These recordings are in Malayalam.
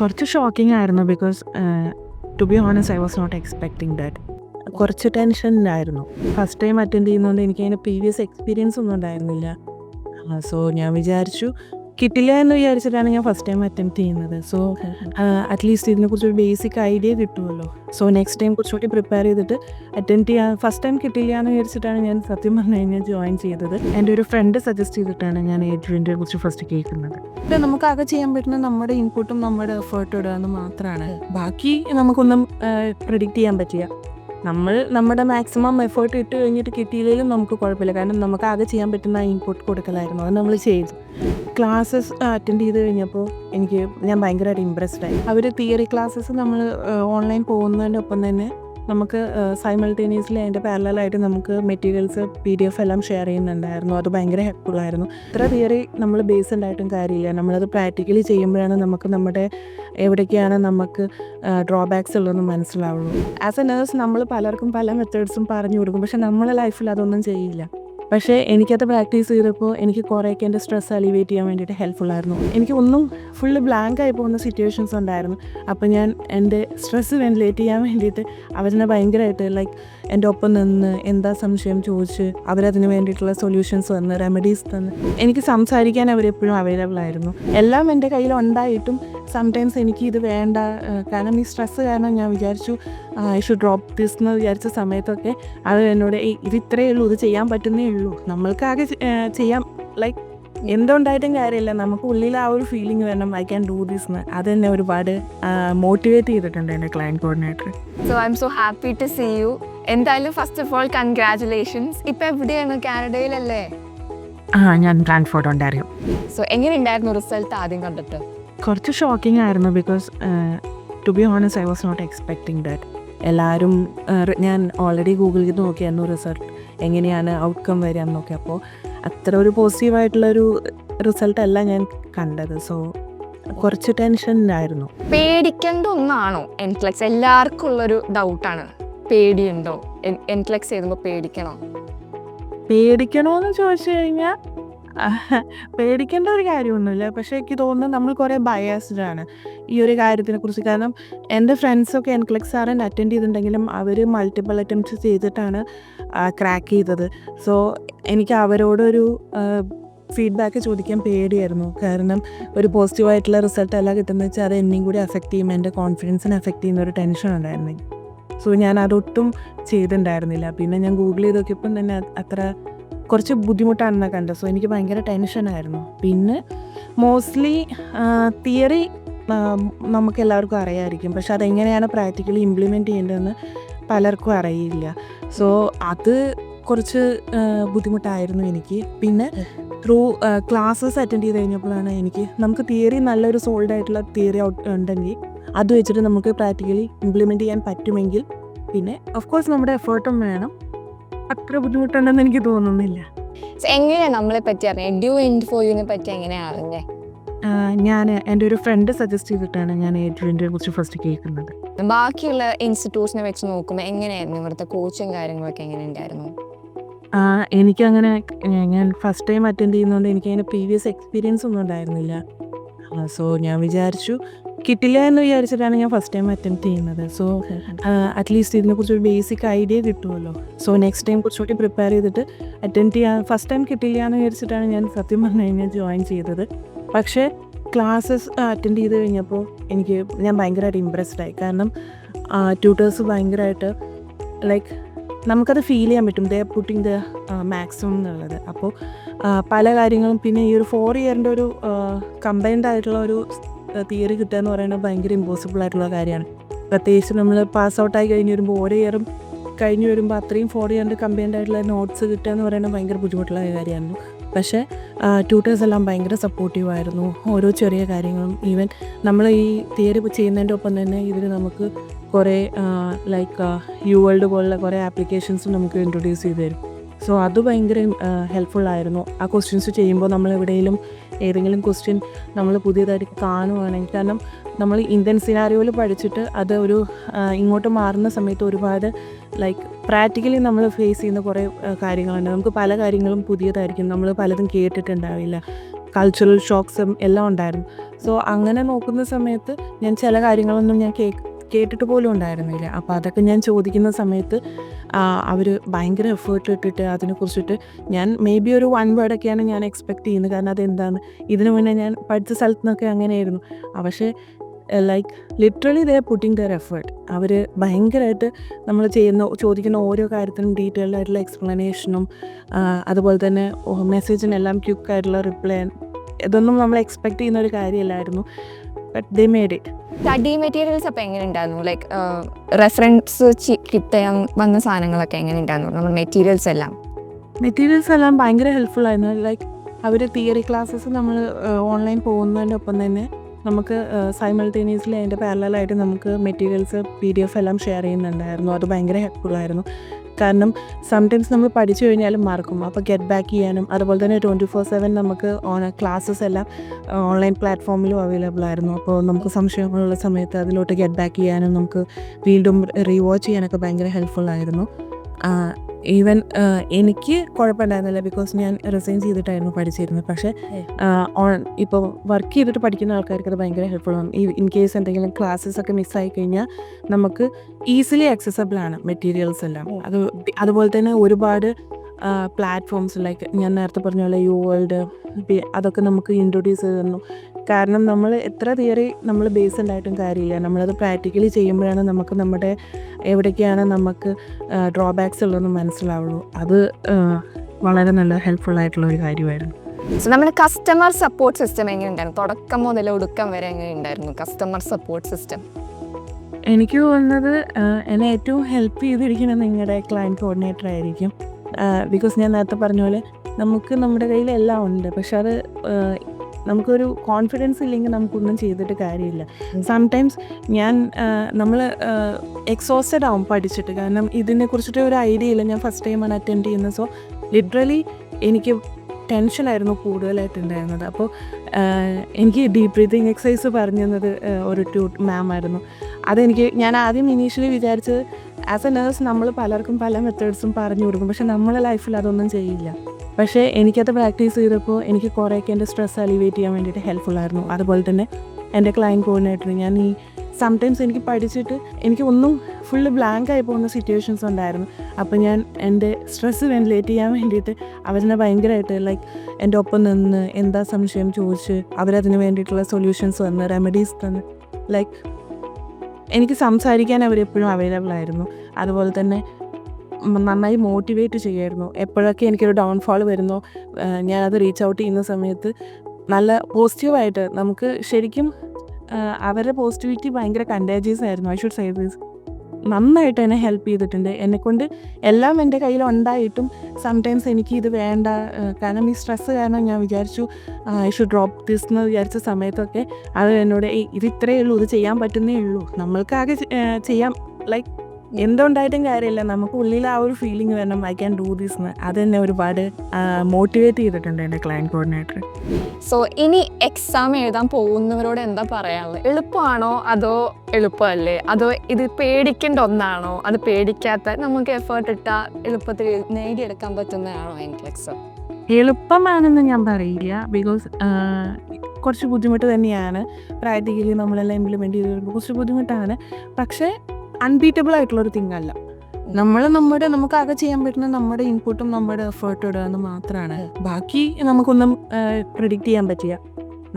കുറച്ച് ഷോക്കിംഗ് ആയിരുന്നു because to be honest I was not expecting that കുറച്ച് ടെൻഷൻ ഉണ്ടായിരുന്നു ഫസ്റ്റ് ടൈം അറ്റൻഡ് ചെയ്യുന്നതുകൊണ്ട് എനിക്ക് അതിന്റെ പ്രീവിയസ് എക്സ്പീരിയൻസ് ഒന്നും ഉണ്ടായിരുന്നില്ല. സോ ഞാൻ വിചാരിച്ചു കിട്ടില്ല എന്ന് വിചാരിച്ചിട്ടാണ് ഞാൻ ഫസ്റ്റ് ടൈം അറ്റംപ്റ്റ് ചെയ്യുന്നത്. സോ അറ്റ്ലീസ്റ്റ് ഇതിനെ ഇതിനെക്കുറിച്ച് ഒരു ബേസിക് ഐഡിയ കിട്ടുമല്ലോ സോ നെക്സ്റ്റ് ടൈം കുറച്ചുകൂടി പ്രിപ്പയർ ചെയ്തിട്ട് അറ്റൻഡ് ചെയ്യാൻ ഫസ്റ്റ് ടൈം കിട്ടില്ല എന്ന് വിചാരിച്ചിട്ടാണ് ഞാൻ സത്യം പറഞ്ഞു കഴിഞ്ഞാൽ ജോയിൻ ചെയ്തത്. എന്റെ ഒരു ഫ്രണ്ട് സജസ്റ്റ് ചെയ്തിട്ടാണ് ഞാൻ ഏജുവിന്റെ കുറിച്ച് ഫസ്റ്റ് കേൾക്കുന്നത്. ഇത് നമുക്ക് ആകെ ചെയ്യാൻ പറ്റുന്ന നമ്മുടെ ഇൻപുട്ടും നമ്മുടെ എഫേർട്ടും ഇടുക എന്ന് മാത്രമാണ് ബാക്കി നമുക്കൊന്നും പ്രിഡിക്റ്റ് ചെയ്യാൻ പറ്റില്ല. നമ്മൾ നമ്മുടെ മാക്സിമം എഫേർട്ട് ഇട്ട് കഴിഞ്ഞിട്ട് കിട്ടിയില്ലെങ്കിലും നമുക്ക് കുഴപ്പമില്ല. കാരണം നമുക്ക് ആകെ ചെയ്യാൻ പറ്റുന്ന ഇൻപുട്ട് കൊടുക്കലായിരുന്നു. അത് നമ്മൾ ചെയ്തു. ക്ലാസ്സസ് അറ്റൻഡ് ചെയ്ത് കഴിഞ്ഞപ്പോൾ എനിക്ക് ഞാൻ ഭയങ്കരമായിട്ട് ഇമ്പ്രസ്ഡ് ആയി. അവർ തിയറി ക്ലാസ്സസ് നമ്മൾ ഓൺലൈൻ പോകുന്നതിന്റെ ഒപ്പം തന്നെ നമുക്ക് സൈമൾട്ടേനിയസ്ലി അതിന്റെ പാരലായിട്ട് നമുക്ക് മെറ്റീരിയൽസ് പി ഡി എഫ് എല്ലാം ഷെയർ ചെയ്യുന്നുണ്ടായിരുന്നു. അത് ഭയങ്കര ഹെൽപ്ഫുൾ ആയിരുന്നു. ഇത്ര തിയറി നമ്മൾ ബേസ് ഉണ്ടായിട്ടും കാര്യമില്ല. നമ്മളത് പ്രാക്ടിക്കലി ചെയ്യുമ്പോഴാണ് നമുക്ക് നമ്മുടെ എവിടേക്കാണ് നമുക്ക് ഡ്രോബാക്സ് ഉള്ളതെന്ന് മനസ്സിലാവുള്ളൂ. ആസ് എ നേഴ്സ് നമ്മൾ പലർക്കും പല മെത്തേഡ്സും പറഞ്ഞു കൊടുക്കും. പക്ഷെ നമ്മളെ ലൈഫിൽ അതൊന്നും ചെയ്യില്ല. പക്ഷേ എനിക്കത് പ്രാക്ടീസ് ചെയ്തപ്പോൾ എനിക്ക് കുറേയൊക്കെ എന്റെ സ്ട്രെസ് അലിവേറ്റ് ചെയ്യാൻ വേണ്ടിയിട്ട് ഹെൽപ്ഫുൾ ആയിരുന്നു. എനിക്ക് ഒന്നും ഫുള്ള് ബ്ലാങ്ക് ആയി പോകുന്ന സിറ്റുവേഷൻസ് ഉണ്ടായിരുന്നു. അപ്പോൾ ഞാൻ എന്റെ സ്ട്രെസ് വെന്റിലേറ്റ് ചെയ്യാൻ വേണ്ടിയിട്ട് അവരെ ഭയങ്കരമായിട്ട് ലൈക്ക് എന്റെ ഒപ്പം നിന്ന് എന്താ സംശയം ചോദിച്ച് അവരതിന് വേണ്ടിയിട്ടുള്ള സൊല്യൂഷൻസ് തന്ന് റെമഡീസ് തന്ന്. എനിക്ക് സംസാരിക്കാൻ അവരെപ്പോഴും അവൈലബിൾ ആയിരുന്നു. എല്ലാം എന്റെ കയ്യിൽ ഉണ്ടായിട്ടും സംടൈംസ് എനിക്ക് ഇത് വേണ്ട കാരണം ഈ സ്ട്രെസ്സ് കാരണം ഞാൻ വിചാരിച്ചു ഐ ഷുഡ് ഡ്രോപ്പ് ദിസ് എന്ന് വിചാരിച്ച സമയത്തൊക്കെ അത് എന്നോട് ഇത് ഇത്രയേ ഉള്ളൂ ഇത് ചെയ്യാൻ പറ്റുന്നേ ഉള്ളൂ. നമ്മൾക്കാകെ ചെയ്യാം. ലൈക്ക് എന്തുണ്ടായിട്ടും കാര്യമില്ല. നമുക്ക് ഉള്ളിൽ ആ ഒരു ഫീലിംഗ് വേണം. ഐ ക്യാൻ ഡൂ ദിസ് എന്ന് അത് തന്നെ ഒരുപാട് മോട്ടിവേറ്റ് ചെയ്തിട്ടുണ്ട് എന്റെ client coordinator so I am so happy to see you എന്തായാലും ഫസ്റ്റ് ഓഫ് ഓൾ കൺഗ്രാറ്റുലേഷൻസ് ഇപ്പം എവിടെയാണ്? കാനഡയിലല്ലേ? ആ ഞാൻ ട്രാൻസ്പോർട്ട് ഉണ്ടായിരുന്നു സോ എങ്ങനെ ഉണ്ടായിരുന്നു റിസൾട്ട് ആദ്യം കണ്ടിട്ട്? കുറച്ച് ഷോക്കിംഗ് ആയിരുന്നു because to be honest I was not expecting that എല്ലാവരും ഞാൻ ഓൾറെഡി ഗൂഗിളിൽ നോക്കിയായിരുന്നു റിസൾട്ട് എങ്ങനെയാണ് ഔട്ട്കം വരിക എന്നൊക്കെ. അപ്പോൾ അത്ര ഒരു പോസിറ്റീവായിട്ടുള്ളൊരു റിസൾട്ട് അല്ല ഞാൻ കണ്ടത്. സോ കുറച്ച് ടെൻഷൻ ഉണ്ടായിരുന്നു പേടിക്കേണ്ട ഒന്നാണോ എൻക്ലക്സ് എല്ലാവർക്കും ഉള്ളൊരു ഡൗട്ടാണ് പേടിയുണ്ടോ? എൻക്ലക്സ് ചെയ്യുമ്പോൾ പേടിക്കണോ പേടിക്കണോ? എന്ന് ചോദിച്ചു കഴിഞ്ഞാൽ പേടിക്കേണ്ട ഒരു കാര്യമൊന്നുമില്ല. പക്ഷേ എനിക്ക് തോന്നുന്നത് നമ്മൾ കുറേ ബയാസ്ഡ് ആണ് ഈ ഒരു കാര്യത്തിനെ കുറിച്ച് കാരണം എന്റെ ഫ്രണ്ട്സൊക്കെ എൻക്ലക്സ് ആർ അറ്റൻഡ് ചെയ്തിട്ടുണ്ടെങ്കിലും അവർ മൾട്ടിപ്പിൾ അറ്റംപ്റ്റ്സ് ചെയ്തിട്ടാണ് ക്രാക്ക് ചെയ്തത്. സോ എനിക്ക് അവരോടൊരു ഫീഡ്ബാക്ക് ചോദിക്കാൻ പേടിയായിരുന്നു. കാരണം ഒരു പോസിറ്റീവായിട്ടുള്ള റിസൾട്ട് അല്ല കിട്ടുന്നത് വെച്ചാൽ അത് എന്നെയും കൂടി അഫക്റ്റ് ചെയ്യും. എന്റെ കോൺഫിഡൻസിനെ അഫക്റ്റ് ചെയ്യുന്ന ഒരു ടെൻഷൻ ഉണ്ടായിരുന്നു. സോ ഞാൻ അതൊട്ടും ചെയ്തിട്ടുണ്ടായിരുന്നില്ല. പിന്നെ ഞാൻ ഗൂഗിൾ ചെയ്ത് നോക്കിയപ്പം തന്നെ അത്ര കുറച്ച് ബുദ്ധിമുട്ടാണെന്ന് കണ്ടത്. സോ എനിക്ക് ഭയങ്കര ടെൻഷനായിരുന്നു പിന്നെ മോസ്റ്റ്ലി തിയറി നമുക്ക് എല്ലാവർക്കും അറിയാമായിരിക്കും പക്ഷെ അതെങ്ങനെയാണ് പ്രാക്ടിക്കലി ഇംപ്ലിമെന്റ് ചെയ്യേണ്ടതെന്ന് പലർക്കും അറിയില്ല. സോ അത് കുറച്ച് ബുദ്ധിമുട്ടായിരുന്നു എനിക്ക്. പിന്നെ ത്രൂ ക്ലാസ്സസ് അറ്റൻഡ് ചെയ്ത് കഴിഞ്ഞപ്പോഴാണ് എനിക്ക് നമുക്ക് തിയറി നല്ലൊരു സോൾഡ് ആയിട്ടുള്ള തിയറി ഉണ്ടെങ്കിൽ അത് വെച്ചിട്ട് നമുക്ക് പ്രാക്ടിക്കലി ഇംപ്ലിമെന്റ് ചെയ്യാൻ പറ്റുമെങ്കിൽ പിന്നെ ഓഫ് കോഴ്സ് നമ്മുടെ എഫേർട്ടും വേണം. അത്ര ബുദ്ധിമുട്ടുണ്ടെന്ന് എനിക്ക് തോന്നുന്നില്ല. എങ്ങനെയാ നമ്മളെ പറ്റി അറിഞ്ഞത് ഡ്യൂ പറ്റി എങ്ങനെയാ അറിഞ്ഞേ? ഞാൻ എന്റെ ഒരു ഫ്രണ്ട് സജസ്റ്റ് ചെയ്തിട്ടാണ് ഞാൻ എഡ്യൂവിന്റെ കുറിച്ച് ഫസ്റ്റ് കേൾക്കുന്നത്. ബാക്കിയുള്ള ഇൻസ്റ്റിറ്റ്യൂഷനെ വെച്ച് നോക്കുമ്പോൾ എങ്ങനെയായിരുന്നു? ഇവിടുത്തെ കോച്ചും കാര്യങ്ങളൊക്കെ എങ്ങനെ ഉണ്ടായിരുന്നു എനിക്കങ്ങനെ ഞാൻ- ഞാൻ ഫസ്റ്റ് ടൈം അറ്റൻഡ് ചെയ്യുന്നതുകൊണ്ട് എനിക്ക് അതിന് പ്രീവിയസ് എക്സ്പീരിയൻസ് ഒന്നും ഉണ്ടായിരുന്നില്ല. സോ ഞാൻ വിചാരിച്ചു കിട്ടില്ല എന്ന് വിചാരിച്ചിട്ടാണ് ഞാൻ ഫസ്റ്റ് ടൈം അറ്റംപ്റ്റ് ചെയ്യുന്നത്. സോ അറ്റ്ലീസ്റ്റ് ഇതിനെക്കുറിച്ച് ഒരു ബേസിക് ഐഡിയ കിട്ടുമല്ലോ സോ നെക്സ്റ്റ് ടൈം കുറച്ചുകൂടി പ്രിപ്പയർ ചെയ്തിട്ട് അറ്റംപ്റ്റ് ചെയ്യാൻ ഫസ്റ്റ് ടൈം കിട്ടില്ല എന്ന് വിചാരിച്ചിട്ടാണ് ഞാൻ സത്യം പറഞ്ഞു കഴിഞ്ഞാൽ ജോയിൻ ചെയ്തത്. പക്ഷേ ക്ലാസ്സസ് അറ്റൻഡ് ചെയ്ത് കഴിഞ്ഞപ്പോൾ എനിക്ക് ഞാൻ ഭയങ്കരമായിട്ട് ഇമ്പ്രസ്ഡ് ആയി. കാരണം ട്യൂട്ടേഴ്സ് ഭയങ്കരമായിട്ട് ലൈക്ക് നമുക്കത് ഫീൽ ചെയ്യാൻ പറ്റും. ദേ പുട്ടിങ് ദ മാക്സിമം എന്നുള്ളത്. അപ്പോൾ പല കാര്യങ്ങളും പിന്നെ ഈ ഒരു ഫോർ ഇയറിന്റെ ഒരു കമ്പൈൻഡ് ആയിട്ടുള്ള ഒരു തിയറി കിട്ടുക എന്ന് പറയുന്നത് ഭയങ്കര ഇമ്പോസിബിൾ ആയിട്ടുള്ള കാര്യമാണ്. പ്രത്യേകിച്ച് നമ്മൾ പാസ് ഔട്ടായി കഴിഞ്ഞ് വരുമ്പോൾ ഓരോ ഇയറും കഴിഞ്ഞ് വരുമ്പോൾ അത്രയും ഫോർ ഇയറിന്റെ കമ്പൈൻഡ് ആയിട്ടുള്ള നോട്ട്സ് കിട്ടുക എന്ന് പറയുന്നത് ഭയങ്കര ബുദ്ധിമുട്ടുള്ള കാര്യമായിരുന്നു പക്ഷേ ട്യൂട്ടേഴ്സ് എല്ലാം ഭയങ്കര സപ്പോർട്ടീവ് ആയിരുന്നു. ഓരോ ചെറിയ കാര്യങ്ങളും ഈവൻ നമ്മൾ ഈ തിയറി ചെയ്യുന്നതിന്റെ ഒപ്പം തന്നെ ഇതിൽ നമുക്ക് കുറേ ലൈക്ക് യു വേൾഡ് പോലുള്ള കുറേ ആപ്ലിക്കേഷൻസും നമുക്ക് ഇൻട്രൊഡ്യൂസ് ചെയ്ത് തരും. സോ അത് ഭയങ്കര ഹെൽപ്ഫുൾ ആയിരുന്നു. ആ ക്വസ്റ്റ്യൻസ് ചെയ്യുമ്പോൾ നമ്മൾ എവിടെയെങ്കിലും ഏതെങ്കിലും ക്വസ്റ്റ്യൻ നമ്മൾ പുതിയതായിട്ട് കാണുവാണെങ്കിൽ കാരണം നമ്മൾ ഇന്ത്യൻ സിനാരിയോയിൽ പഠിച്ചിട്ട് അത് ഒരു ഇങ്ങോട്ട് മാറുന്ന സമയത്ത് ഒരുപാട് ലൈക്ക് പ്രാക്ടിക്കലി നമ്മൾ ഫേസ് ചെയ്യുന്ന കുറേ കാര്യങ്ങളുണ്ട്. നമുക്ക് പല കാര്യങ്ങളും പുതിയതായിരിക്കും. നമ്മൾ പലതും കേട്ടിട്ടുണ്ടാവില്ല. കൾച്ചറൽ ഷോക്സും എല്ലാം ഉണ്ടായിരുന്നു. സോ അങ്ങനെ നോക്കുന്ന സമയത്ത് ഞാൻ ചില കാര്യങ്ങളൊന്നും ഞാൻ കേ കേട്ടിട്ട് പോലും ഉണ്ടായിരുന്നില്ല. അപ്പോൾ അതൊക്കെ ഞാൻ ചോദിക്കുന്ന സമയത്ത് അവർ ഭയങ്കര എഫേർട്ട് ഇട്ടിട്ട് അതിനെക്കുറിച്ചിട്ട് ഞാൻ മേ ബി ഒരു വൺ വേർഡൊക്കെയാണ് ഞാൻ എക്സ്പെക്റ്റ് ചെയ്യുന്നത്. കാരണം അതെന്താണ്? ഇതിനു മുന്നേ ഞാൻ പഠിച്ച സ്ഥലത്തു നിന്നൊക്കെ അങ്ങനെയായിരുന്നു പക്ഷേ like literally they putting their effort അവർ ഭയങ്കരമായിട്ട് നമ്മൾ ചെയ്യുന്ന ചോദിക്കുന്ന ഓരോ കാര്യത്തിനും ഡീറ്റെയിൽഡ് ആയിട്ടുള്ള എക്സ്പ്ലനേഷനും അതുപോലെ തന്നെ മെസ്സേജിനെല്ലാം ക്യുക്കായിട്ടുള്ള റിപ്ലൈ ഇതൊന്നും നമ്മൾ എക്സ്പെക്റ്റ് ചെയ്യുന്ന ഒരു കാര്യമല്ലായിരുന്നു. But they made it study materials അപ്പോൾ എങ്ങനെ ഉണ്ടായിരുന്നു? ലൈക്ക് റെഫറൻസ് കിട്ടാൻ വന്ന സാധനങ്ങളൊക്കെ എങ്ങനെ ഉണ്ടായിരുന്നു? നമ്മുടെ മെറ്റീരിയൽസ് എല്ലാം. മെറ്റീരിയൽസ് എല്ലാം ഭയങ്കര ഹെൽപ്ഫുൾ ആയിരുന്നു. ലൈക്ക് അവർ തിയറി ക്ലാസ്സസ് നമ്മൾ ഓൺലൈൻ പോകുന്നതിന്റെ ഒപ്പം തന്നെ നമുക്ക് സൈമൾട്ടേനിയസ്ലി അതിന്റെ പാരലായിട്ട് നമുക്ക് മെറ്റീരിയൽസ് പി ഡി എഫ് എല്ലാം ഷെയർ ചെയ്യുന്നുണ്ടായിരുന്നു. അത് ഭയങ്കര ഹെൽപ്ഫുൾ ആയിരുന്നു. കാരണം സംടൈംസ് നമ്മൾ പഠിച്ചു കഴിഞ്ഞാലും മറക്കും. അപ്പോൾ ഗെറ്റ് ബാക്ക് ചെയ്യാനും അതുപോലെ തന്നെ ട്വന്റി ഫോർ സെവൻ നമുക്ക് ഓൺ ക്ലാസ്സസ് എല്ലാം ഓൺലൈൻ പ്ലാറ്റ്ഫോമിലും അവൈലബിൾ ആയിരുന്നു. അപ്പോൾ നമുക്ക് സംശയങ്ങളുള്ള സമയത്ത് അതിലോട്ട് ഗെറ്റ് ബാക്ക് ചെയ്യാനും നമുക്ക് വീണ്ടും റീവാച്ച് ചെയ്യാനൊക്കെ ഭയങ്കര ഹെൽപ്ഫുൾ ആയിരുന്നു. ഈവൻ എനിക്ക് കുഴപ്പമുണ്ടായിരുന്നില്ല ബിക്കോസ് ഞാൻ റിസൈൻ ചെയ്തിട്ടായിരുന്നു പഠിച്ചിരുന്നത്. പക്ഷെ ഓൺ ഇപ്പോൾ വർക്ക് ചെയ്തിട്ട് പഠിക്കുന്ന ആൾക്കാർക്ക് അത് ഭയങ്കര ഹെൽപ്ഫുൾ ആണ്. ഇൻ കേസ് എന്തെങ്കിലും ക്ലാസ്സസ് ഒക്കെ മിസ്സായി കഴിഞ്ഞാൽ നമുക്ക് ഈസിലി ആക്സസബിൾ ആണ് മെറ്റീരിയൽസ് എല്ലാം. അത് അതുപോലെ തന്നെ ഒരുപാട് പ്ലാറ്റ്ഫോംസ് ലൈക്ക് ഞാൻ നേരത്തെ പറഞ്ഞ പോലെ യു വേൾഡ് അതൊക്കെ നമുക്ക് ഇൻട്രൊഡ്യൂസ് ചെയ്ത് തന്നു. കാരണം നമ്മൾ എത്ര തിയറി നമ്മൾ ബേസ് ഉണ്ടായിട്ടും കാര്യമില്ല. നമ്മളത് പ്രാക്ടിക്കലി ചെയ്യുമ്പോഴാണ് നമുക്ക് നമ്മുടെ എവിടേക്കാണ് നമുക്ക് ഡ്രോബാക്സ് ഉള്ളതെന്ന് മനസ്സിലാവുള്ളൂ. അത് വളരെ നല്ല ഹെൽപ്ഫുൾ ആയിട്ടുള്ള ഒരു കാര്യമായിരുന്നു. സോ നമ്മുടെ കസ്റ്റമർ സപ്പോർട്ട് സിസ്റ്റം എങ്ങനെ ഉണ്ടായിരുന്നു തുടക്കം മുതൽ ഒടുക്കം വരെ എങ്ങനെ ഉണ്ടായിരുന്നു കസ്റ്റമർ സപ്പോർട്ട് സിസ്റ്റം എനിക്ക് തോന്നുന്നത് എന്നെ ഏറ്റവും ഹെൽപ്പ് ചെയ്തിരിക്കുന്നത് നിങ്ങളുടെ ക്ലയന്റ് കോർഡിനേറ്റർ ആയിരിക്കും. ബിക്കോസ് ഞാൻ നേരത്തെ പറഞ്ഞ പോലെ നമുക്ക് നമ്മുടെ കയ്യിൽ എല്ലാം ഉണ്ട്. പക്ഷെ അത് നമുക്കൊരു കോൺഫിഡൻസ് ഇല്ലെങ്കിൽ നമുക്കൊന്നും ചെയ്തിട്ട് കാര്യമില്ല. സംടൈംസ് ഞാൻ നമ്മൾ എക്സോസ്റ്റഡ് ആവും പഠിച്ചിട്ട്. കാരണം ഇതിനെ കുറിച്ചിട്ട് ഒരു ഐഡിയ ഇല്ല. ഞാൻ ഫസ്റ്റ് ടൈമാണ് അറ്റൻഡ് ചെയ്യുന്നത്. സോ ലിറ്ററലി എനിക്ക് ടെൻഷനായിരുന്നു കൂടുതലായിട്ടുണ്ടായിരുന്നത് അപ്പോൾ എനിക്ക് ഡീപ് ബ്രീതിങ് എക്സസൈസ് പറഞ്ഞു തന്നത് ഒരു ട്യൂ മാം ആയിരുന്നു. അതെനിക്ക് ഞാൻ ആദ്യം ഇനീഷ്യലി വിചാരിച്ചത് ആസ് എ നേഴ്സ് നമ്മൾ പലർക്കും പല മെത്തേഡ്സും പറഞ്ഞു കൊടുക്കും. പക്ഷെ നമ്മളെ ലൈഫിൽ അതൊന്നും ചെയ്യില്ല. പക്ഷേ എനിക്കത് പ്രാക്ടീസ് ചെയ്തപ്പോൾ എനിക്ക് കുറേയൊക്കെ എന്റെ സ്ട്രെസ് അലിവേറ്റ് ചെയ്യാൻ വേണ്ടിയിട്ട് ഹെൽപ്ഫുൾ ആയിരുന്നു. അതുപോലെ തന്നെ എന്റെ ക്ലയന്റ് കോർഡിനേറ്റർ ഞാൻ ഈ സംടൈംസ് എനിക്ക് പഠിച്ചിട്ട് എനിക്ക് ഒന്നും ഫുള്ള് ബ്ലാങ്ക് ആയി പോകുന്ന സിറ്റുവേഷൻസ് ഉണ്ടായിരുന്നു. അപ്പോൾ ഞാൻ എന്റെ സ്ട്രെസ്സ് വെന്റിലേറ്റ് ചെയ്യാൻ വേണ്ടിയിട്ട് അവരെന്നെ ഭയങ്കരമായിട്ട് ലൈക്ക് എന്റെ ഒപ്പം നിന്ന് എന്താ സംശയം ചോദിച്ച് അവരതിന് വേണ്ടിയിട്ടുള്ള സൊല്യൂഷൻസ് തന്ന് റെമഡീസ് തന്ന് ലൈക്ക് എനിക്ക് സംസാരിക്കാൻ അവരെപ്പോഴും അവൈലബിൾ ആയിരുന്നു. അതുപോലെ തന്നെ നന്നായി മോട്ടിവേറ്റ് ചെയ്യുമായിരുന്നു. എപ്പോഴൊക്കെ എനിക്കൊരു ഡൗൺഫാൾ വരുന്നോ ഞാനത് റീച്ച് ഔട്ട് ചെയ്യുന്ന സമയത്ത് നല്ല പോസിറ്റീവായിട്ട് നമുക്ക് ശരിക്കും അവരുടെ പോസിറ്റിവിറ്റി ഭയങ്കര കണ്ടേജിയസ് ആയിരുന്നു. ഐ ഷുഡ് സേ ദിസ് നന്നായിട്ട് എന്നെ ഹെൽപ്പ് ചെയ്തിട്ടുണ്ട്. എന്നെക്കൊണ്ട് എല്ലാം എന്റെ കയ്യിൽ ഉണ്ടായിട്ടും സംടൈംസ് എനിക്ക് ഇത് വേണ്ട കാരണം ഈ സ്ട്രെസ്സ് കാരണം ഞാൻ വിചാരിച്ചു ഐ ഷു ഡ്രോപ്പ് ദിസ് എന്ന് വിചാരിച്ച സമയത്തൊക്കെ അത് എന്നോട് ഇത് ഇത്രയേ ഉള്ളൂ ഇത് ചെയ്യാൻ പറ്റുന്നേ ഉള്ളൂ. നമ്മൾക്കാകെ ചെയ്യാം ലൈക്ക് എന്തുണ്ടായിട്ടും കാര്യമില്ല. നമുക്ക് ഉള്ളിൽ ആ ഒരു ഫീലിംഗ് വരണം ഐ ക്യാൻ ഡൂ ദിസ് എന്ന് തന്നെ ഒരുപാട് മോട്ടിവേറ്റ് ചെയ്തിട്ടുണ്ട് എന്റെ ക്ലയന്റ് കോർഡിനേറ്റർ സോ ഇനി എക്സാം എഴുതാൻ പോകുന്നവരോട് എന്താ പറയാനുള്ളത്? എളുപ്പമാണോ? അതോ എളുപ്പമല്ലേ? അതോ ഇത് പേടിക്കേണ്ട ഒന്നാണോ? അത് പേടിക്കാത്ത നമുക്ക് എഫേർട്ട് ഇട്ടാൽ എളുപ്പത്തിൽ നേടിയെടുക്കാൻ പറ്റുന്നതാണോ എനിക്ക് എക്സാം എളുപ്പമാണെന്ന് ഞാൻ പറയില്ല. ബിക്കോസ് കുറച്ച് ബുദ്ധിമുട്ട് തന്നെയാണ്. പ്രാക്ടിക്കലി നമ്മളെല്ലാം ഇംപ്ലിമെന്റ് ചെയ്ത് വരുമ്പോൾ കുറച്ച് ബുദ്ധിമുട്ടാണ്. പക്ഷേ അൺബീറ്റബിൾ ആയിട്ടുള്ളൊരു തിങ് അല്ല. നമ്മൾ നമ്മുടെ നമുക്ക് ആകെ ചെയ്യാൻ പറ്റുന്ന നമ്മുടെ ഇൻപുട്ടും നമ്മുടെ എഫേർട്ടും ഇടുക എന്ന് മാത്രമാണ് ബാക്കി നമുക്കൊന്നും പ്രിഡിക്റ്റ് ചെയ്യാൻ പറ്റില്ല.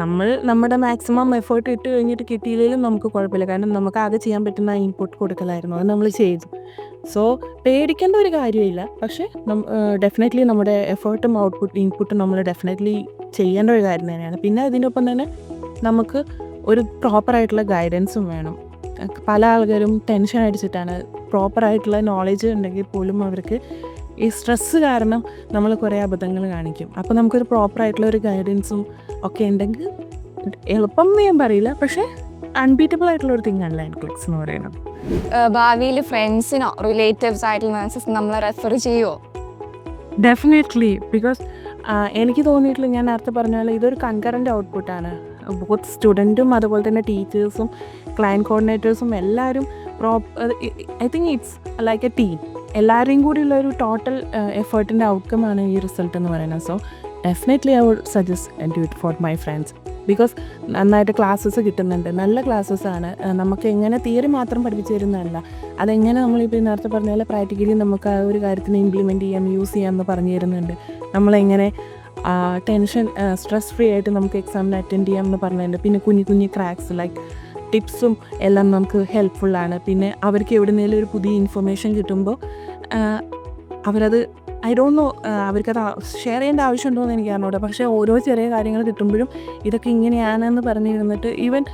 നമ്മൾ നമ്മുടെ മാക്സിമം എഫേർട്ട് ഇട്ട് കഴിഞ്ഞിട്ട് കിട്ടിയില്ലെങ്കിലും നമുക്ക് കുഴപ്പമില്ല. കാരണം നമുക്ക് ആകെ ചെയ്യാൻ പറ്റുന്ന ഇൻപുട്ട് കൊടുക്കലായിരുന്നു. അത് നമ്മൾ ചെയ്തു. സോ പേടിക്കേണ്ട ഒരു കാര്യമില്ല. പക്ഷേ ഡെഫിനറ്റ്ലി നമ്മുടെ എഫേർട്ടും ഔട്ട്പുട്ട് ഇൻപുട്ടും നമ്മൾ ഡെഫിനറ്റ്ലി ചെയ്യേണ്ട ഒരു കാര്യം തന്നെയാണ്. പിന്നെ അതിനൊപ്പം തന്നെ നമുക്ക് ഒരു പ്രോപ്പറായിട്ടുള്ള ഗൈഡൻസും വേണം. പല ആൾക്കാരും ടെൻഷൻ അടിച്ചിട്ടാണ്. പ്രോപ്പറായിട്ടുള്ള നോളജ് ഉണ്ടെങ്കിൽ പോലും അവർക്ക് ഈ സ്ട്രെസ്സ് കാരണം നമ്മൾ കുറേ അബദ്ധങ്ങൾ കാണിക്കും. അപ്പോൾ നമുക്കൊരു പ്രോപ്പറായിട്ടുള്ള ഒരു ഗൈഡൻസും ഒക്കെ ഉണ്ടെങ്കിൽ എളുപ്പം എന്ന് ഞാൻ പറയില്ല. പക്ഷേ അൺബീറ്റബിൾ ആയിട്ടുള്ള ഒരു തിങ് ആണ് ലൈൻ ക്ലിക്സ് എന്ന് പറയുന്നത്. ഭാവിയിൽ ഫ്രണ്ട്സിനോ റിലേറ്റീവ്സ് ആയിട്ടുള്ള നഴ്സസ് നമ്മളെ റെഫർ ചെയ്യുമോ ഡെഫിനറ്റ്ലി ബിക്കോസ് എനിക്ക് തോന്നിയിട്ടുള്ള ഞാൻ നേരത്തെ പറഞ്ഞ പോലെ ഇതൊരു കൺകറന്റ് ഔട്ട്പുട്ടാണ് ബോത്ത് സ്റ്റുഡന്റും അതുപോലെ തന്നെ ടീച്ചേഴ്സും ക്ലയന്റ് കോർഡിനേറ്റേഴ്സും എല്ലാവരും proper I think it's like a team എല്ലാവരെയും കൂടിയുള്ള ഒരു ടോട്ടൽ എഫേർട്ടിന്റെ ഔട്ട്കം ആണ് ഈ റിസൾട്ട് എന്ന് പറയുന്നത്. So definitely I would suggest do it for my friends because നന്നായിട്ട് ക്ലാസ്സസ് കിട്ടുന്നുണ്ട്. നല്ല ക്ലാസ്സസ് ആണ്. നമുക്ക് എങ്ങനെ തിയറി മാത്രം പഠിപ്പിച്ചു തരുന്നതല്ല. അതെങ്ങനെ നമ്മളിപ്പോൾ നേരത്തെ പറഞ്ഞ പോലെ പ്രാക്ടിക്കലി നമുക്ക് ആ ഒരു കാര്യത്തിന് ഇംപ്ലിമെന്റ് ചെയ്യാം യൂസ് ചെയ്യാം എന്ന് പറഞ്ഞു തരുന്നുണ്ട്. നമ്മളെങ്ങനെ ടെൻഷൻ സ്ട്രെസ് ഫ്രീ ആയിട്ട് നമുക്ക് എക്സാമിന് അറ്റൻഡ് ചെയ്യാം എന്ന് പറഞ്ഞിട്ടുണ്ട് പിന്നെ കുഞ്ഞു കുഞ്ഞു ക്രാക്സ് ലൈക്ക് ടിപ്സും എല്ലാം നമുക്ക് ഹെൽപ്ഫുള്ളാണ് പിന്നെ അവർക്ക് എവിടുന്നേലും ഒരു പുതിയ ഇൻഫർമേഷൻ കിട്ടുമ്പോൾ അവരത് ഐ ഡോണ്ട് നോ അവർക്കത് ഷെയർ ചെയ്യേണ്ട ആവശ്യമുണ്ടോ എന്ന് എനിക്ക് അറിഞ്ഞൂടാ. പക്ഷേ ഓരോ ചെറിയ കാര്യങ്ങൾ കിട്ടുമ്പോഴും ഇതൊക്കെ ഇങ്ങനെയാണെന്ന് പറഞ്ഞിരുന്നിട്ട് ഈവൻ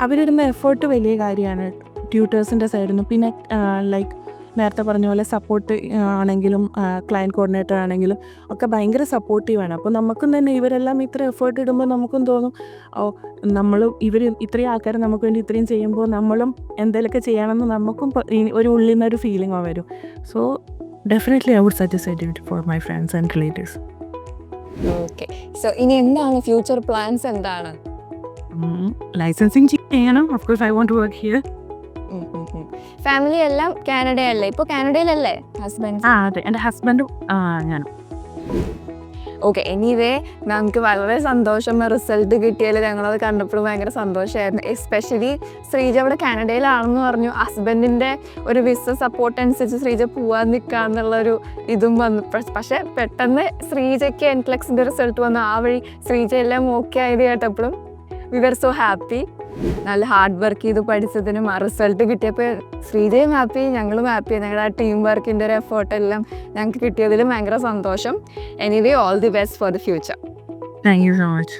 അവരിടുന്ന എഫേർട്ട് വലിയ കാര്യമാണ്. ട്യൂട്ടേഴ്സിന്റെ സൈഡിൽ നിന്ന് പിന്നെ ലൈക്ക് നേരത്തെ പറഞ്ഞ പോലെ സപ്പോർട്ട് ആണെങ്കിലും ക്ലയന്റ് കോർഡിനേറ്റർ ആണെങ്കിലും ഒക്കെ ഭയങ്കര സപ്പോർട്ടീവാണ് അപ്പോൾ നമുക്കും തന്നെ ഇവരെല്ലാം ഇത്ര എഫേർട്ട് ഇടുമ്പോൾ നമുക്കും തോന്നും ഓ നമ്മൾ ഇവർ ഇത്രയും ആൾക്കാർ നമുക്ക് വേണ്ടി ഇത്രയും ചെയ്യുമ്പോൾ നമ്മളും എന്തെങ്കിലുമൊക്കെ ചെയ്യണമെന്ന് നമുക്കും ഒരു ഉള്ളിൽ നിന്നൊരു ഫീലിംഗ് വരും. So definitely I would suggest it for my friends and relatives okay so ഇനി എന്താണ് ഫ്യൂച്ചർ പ്ലാൻസ് എന്താണ്? ലൈസൻസിങ് ചെയ്യണം. Of course I want to work here family എല്ലാം കാനഡയല്ലേ? ഇപ്പോൾ കാനഡയിലല്ലേ ഹസ്ബൻഡ്? ആ അതെ. എന്റെ ഹസ്ബൻഡും ഞാനും. ഓക്കെ എനിവേ നമുക്ക് വളരെ സന്തോഷം. റിസൾട്ട് കിട്ടിയാൽ ഞങ്ങളത് കണ്ടപ്പോഴും ഭയങ്കര സന്തോഷമായിരുന്നു എസ്പെഷ്യലി ശ്രീജ അവിടെ കാനഡയിലാണെന്ന് പറഞ്ഞു. ഹസ്ബൻഡിന്റെ ഒരു വിസ സപ്പോർട്ട് അനുസരിച്ച് ശ്രീജ പോവാൻ നിൽക്കുക എന്നുള്ളൊരു ഇതും വന്നു. പക്ഷെ പെട്ടെന്ന് ശ്രീജയ്ക്ക് എൻക്ലക്സിന്റെ റിസൾട്ട് വന്നു. ആ വഴി ശ്രീജ എല്ലാം ഓക്കെ ആയത് കേട്ടപ്പോഴും വി ആർ സോ ഹാപ്പി നല്ല ഹാർഡ് വർക്ക് ചെയ്ത് പഠിച്ചതിനും ആ റിസൾട്ട് കിട്ടിയപ്പോൾ ശ്രീജയും ഹാപ്പി ഞങ്ങളും ഹാപ്പി ഞങ്ങളുടെ ആ ടീം വർക്കിന്റെ ഒരു എഫേർട്ട് എല്ലാം ഞങ്ങൾക്ക് കിട്ടിയതിലും ഭയങ്കര സന്തോഷം. Anyway all the best for the future thank you so much